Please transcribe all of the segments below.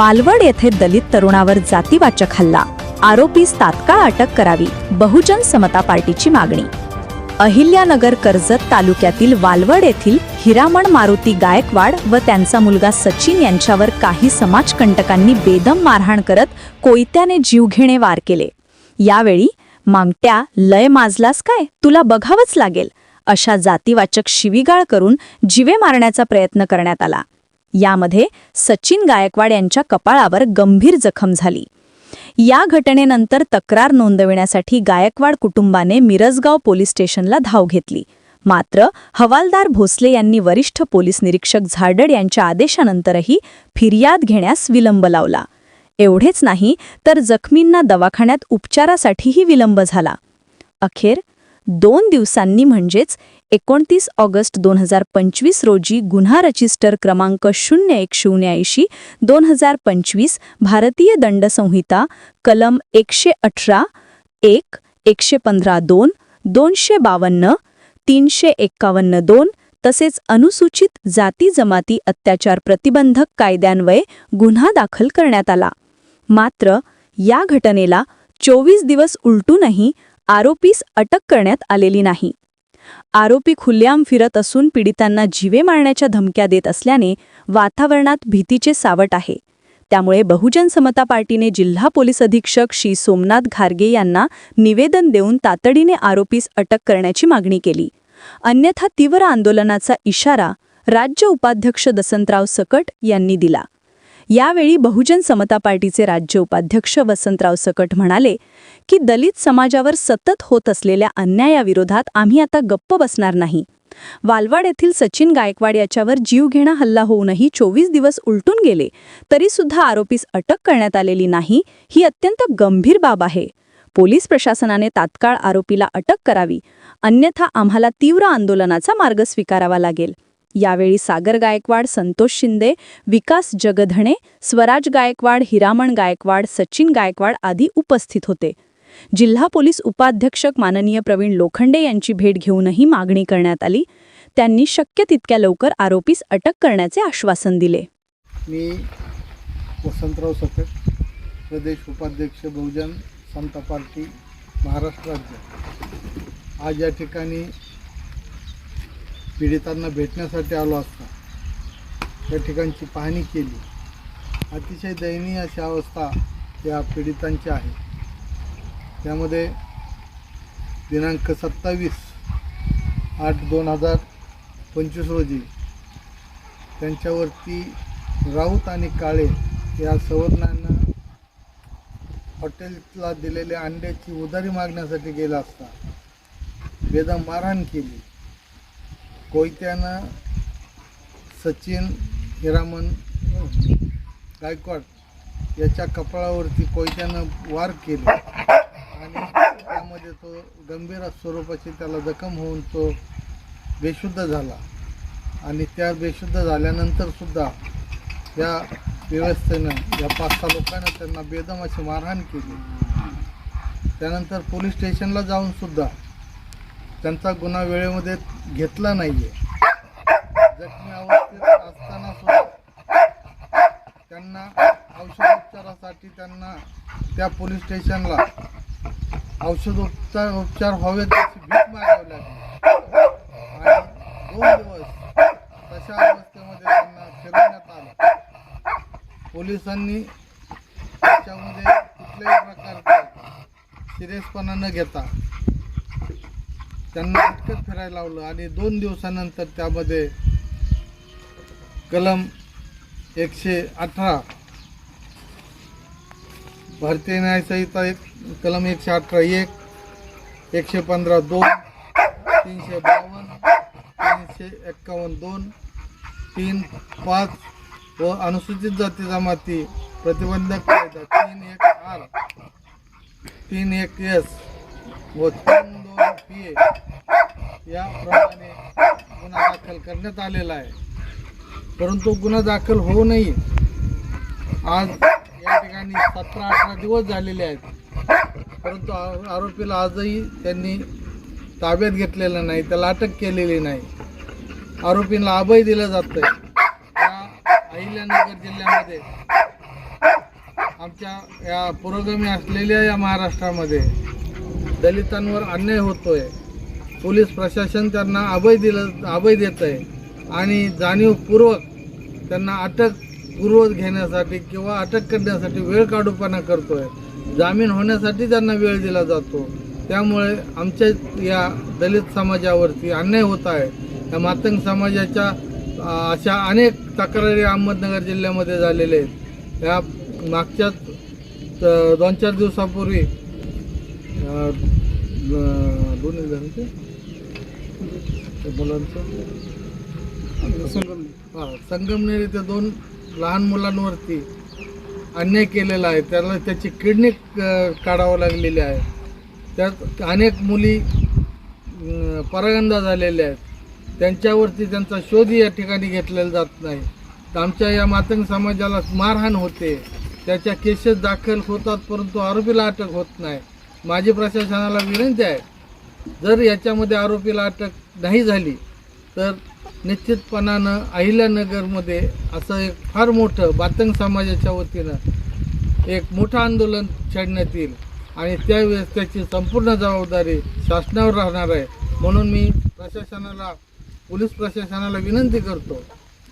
वालवड येथे दलित तरुणावर जातीवाचक हल्ला. आरोपीस तात्काळ अटक करावी बहुजन समता पार्टीची मागणी. अहिल्यानगर कर्जत तालुक्यातील वालवड येथील हिरामण मारुती गायकवाड व त्यांचा मुलगा सचिन यांच्यावर काही समाजकंटकांनी बेदम मारहाण करत कोयत्याने जीवघेणे वार केले. यावेळी मांगट्या लय माजलास काय? तुला बघावंच लागेल अशा जातीवाचक शिवीगाळ करून जिवे मारण्याचा प्रयत्न करण्यात आला. यामध्ये सचिन गायकवाड यांच्या कपाळावर गंभीर जखम झाली. या घटनेनंतर तक्रार नोंदविण्यासाठी गायकवाड कुटुंबाने मिरजगाव पोलीस स्टेशनला धाव घेतली. मात्र हवालदार भोसले यांनी वरिष्ठ पोलीस निरीक्षक झाडड यांच्या आदेशानंतरही फिर्याद घेण्यास विलंब लावला. एवढेच नाही तर जखमींना दवाखान्यात उपचारासाठीही विलंब झाला. अखेर दोन दिवसांनी म्हणजेच एकोणतीस ऑगस्ट दोन हजार पंचवीस रोजी गुन्हा रजिस्टर क्रमांक शून्य एक शून्य ऐंशी दोन हजार पंचवीस भारतीय दंडसंहिता कलम एकशे अठरा एक एकशे पंधरा दोन दोनशे बावन्न तीनशे एक्कावन्न दोन तसेच अनुसूचित जाती जमाती अत्याचार प्रतिबंधक कायद्यान्वये गुन्हा दाखल करण्यात आला. मात्र या घटनेला चोवीस दिवस उलटूनही आरोपीस अटक करण्यात आलेली नाही. आरोपी खुल्लेआम फिरत असून पीडितांना जीवे मारण्याच्या धमक्या देत असल्याने वातावरणात भीतीचे सावट आहे. त्यामुळे बहुजन समता पार्टीने जिल्हा पोलीस अधीक्षक श्री सोमनाथ घारगे यांना निवेदन देऊन तातडीने आरोपीस अटक करण्याची मागणी केली. अन्यथा तीव्र आंदोलनाचा इशारा राज्य उपाध्यक्ष दसंतराव सकट यांनी दिला. यावेळी बहुजन समता पार्टीचे राज्य उपाध्यक्ष वसंतराव सकट म्हणाले की दलित समाजावर सतत होत असलेल्या अन्यायाविरोधात आम्ही आता गप्प बसणार नाही. वालवाड येथील सचिन गायकवाड याच्यावर जीवघेणा हल्ला होऊनही चोवीस दिवस उलटून गेले तरीसुद्धा आरोपीस अटक करण्यात आलेली नाही ही अत्यंत गंभीर बाब आहे. पोलीस प्रशासनाने तात्काळ आरोपीला अटक करावी अन्यथा आम्हाला तीव्र आंदोलनाचा मार्ग स्वीकारावा लागेल. यावेळी सागर गायकवाड संतोष शिंदे विकास जगधणे स्वराज गायकवाड हिरामण गायकवाड सचिन गायकवाड आदी उपस्थित होते. जिल्हा पोलीस उपाध्यक्षक माननीय प्रवीण लोखंडे यांची भेट घेऊनही मागणी करण्यात आली. त्यांनी शक्य तितक्या लवकर आरोपीस अटक करण्याचे आश्वासन दिले. मी वसंतराव सकट प्रदेश उपाध्यक्ष बहुजन समता पार्टी महाराष्ट्र राज्य. आज या ठिकाणी पीडितांना भेटण्यासाठी आलो असता. या ठिकाणची पाहणी केली. अतिशय दयनीय अशी अवस्था या पीडितांची आहे. त्यामध्ये दिनांक सत्तावीस आठ दोन हजार पंचवीस रोजी त्यांच्यावरती राऊत आणि काळे या सवर्णांना हॉटेलला दिलेल्या अंड्याची उधारी मागण्यासाठी गेला असता. बेदम मारहाण केली. कोयत्यानं सचिन हिरामन गायकवाड याच्या कपाळावरती कोयत्यानं वार केले. आणि त्यामध्ये तो गंभीर स्वरूपाची त्याला जखम होऊन तो बेशुद्ध झाला. आणि त्या बेशुद्ध झाल्यानंतरसुद्धा या व्यवस्थेनं या पाच सहा लोकांना त्यांना बेदम अशी मारहाण केली. त्यानंतर पोलीस स्टेशनला जाऊनसुद्धा त्यांचा गुन्हा वेळेमध्ये घेतला नाही आहे जखमी अवस्थेत असताना सुद्धा त्यांना औषधोपचारासाठी त्यांना त्या पोलीस स्टेशनला औषधोपचार उपचार व्हावेत अशी भीक मागावी लागली. आणि दोन दिवस तशा अवस्थेमध्ये त्यांना फिरवण्यात आलं. पोलिसांनी त्याच्यामध्ये कुठल्याही प्रकारचा सिरियसपणा न घेता त्यांना इतकं फिरायला लावलं आणि दोन दिवसानंतर त्यामध्ये कलम एकशे अठरा. भारतीय न्यायसंहिता एक कलम एकशे अठरा एक एकशे पंधरा दोन तीनशे बावन्न तीनशे एक्कावन्न दोन तीन पाच व अनुसूचित जाती जमाती प्रतिबंधक कायदा तीन एक आर तीन एक एस व तीन पी ए याप्रमाणे गुन्हा दाखल करण्यात आलेला आहे. परंतु गुन्हा दाखल होऊनही आज या ठिकाणी सतरा अठरा दिवस झालेले आहेत. परंतु आरोपीला आजही त्यांनी ताब्यात घेतलेलं नाही त्याला अटक केलेली नाही. आरोपींना अभय दिलं जातंय. या अहिल्यानगर जिल्ह्यामध्ये आमच्या या पुरोगामी असलेल्या या महाराष्ट्रामध्ये दलितांवर अन्याय होतोय. पोलीस प्रशासन त्यांना अभय दिलं अभय देत आहे आणि जाणीवपूर्वक त्यांना अटक पूर्वत घेण्यासाठी किंवा अटक करण्यासाठी वेळ काढूपणा करतोय. जामीन होण्यासाठी त्यांना वेळ दिला जातो. त्यामुळे आमच्या या दलित समाजावरती अन्याय होत आहे. या मातंग समाजाच्या अशा अनेक तक्रारी अहमदनगर जिल्ह्यामध्ये झालेल्या आहेत. या मागच्या दोन चार दिवसापूर्वी दोन जण ते त्या मुलांचं. हा संगमनेर. इथे दोन लहान मुलांवरती अन्याय केलेला आहे. त्याला त्याची किडनी काढावं लागलेली आहे. त्यात अनेक मुली परागंदा झालेल्या आहेत. त्यांच्यावरती त्यांचा शोध या ठिकाणी घेतलेला जात नाही. तर आमच्या या मातंग समाजाला मारहाण होते. त्याच्या केसेस दाखल होतात परंतु आरोपीला अटक होत नाही. माझी प्रशासनाला विनंती आहे जर याच्यामध्ये आरोपीला अटक नाही झाली तर निश्चितपणानं अहिल्यानगरमध्ये असं एक फार मोठं बातंग समाजाच्या वतीनं एक मोठं आंदोलन छेडण्यात येईल आणि त्यावेळेस त्याची संपूर्ण जबाबदारी शासनावर राहणार आहे. म्हणून मी प्रशासनाला पोलीस प्रशासनाला विनंती करतो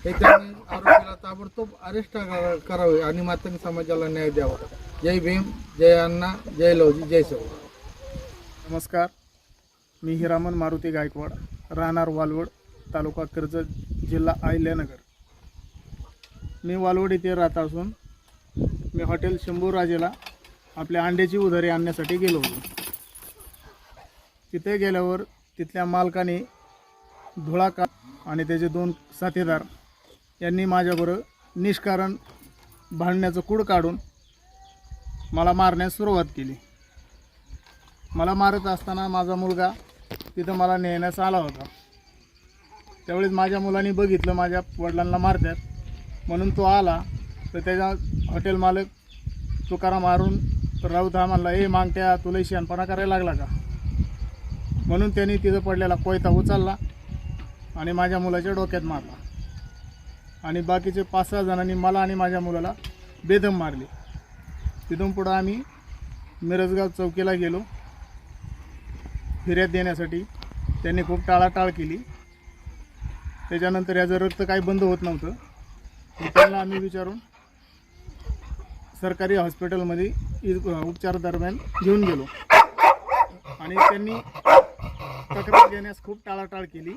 हे त्यांनी आरोपीला ताबडतोब अरेस्ट करा- करावे आणि मातंग समाजाला न्याय द्यावा. जय भीम जय अण्णा जय लवजी जय शिव नमस्कार. मी हिरामन मारुती गायकवाड राहणार वालवड तालुका कर्जत जिल्हा अहिल्यानगर. मी वालवड येथे राहत असून मी हॉटेल शंभूराजेला आपल्या अंड्याची उधारी आणण्यासाठी गेलो होतो. तिथे गेल्यावर तिथल्या मालकाने धुळाका आणि त्याचे दोन साथीदार यांनी माझ्याबरोबर निष्कारण भांडण्याचं कूड काढून मला मारण्यास सुरुवात केली. मला मारत असताना माझा मुलगा तिथं मला नेण्यास आला होता. त्यावेळेस माझ्या मुलांनी बघितलं माझ्या वडिलांना मारतात. म्हणून तो आला. तर त्याचा हॉटेल मालक तुकाराम मारून राऊत हा म्हणला ए मागत्या तुला शहाणपणा करायला लागला का? म्हणून त्यांनी तिथं पडलेला कोयता उचलला आणि माझ्या मुलाच्या डोक्यात मारला. आणि बाकीचे पाच सहा जणांनी मला आणि माझ्या मुलाला बेदम मारली. तिथून पुढं आम्ही मिरजगाव चौकीला गेलो. फिर्याद देण्यासाठी. त्यांनी खूप टाळाटाळ केली. त्याच्यानंतर याचं रक्त काही बंद होत नव्हतं. त्यांना आम्ही विचारून सरकारी हॉस्पिटलमध्ये इ- उपचार दरम्यान घेऊन गेलो. आणि त्यांनी तक्रार देण्यास खूप टाळाटाळ केली.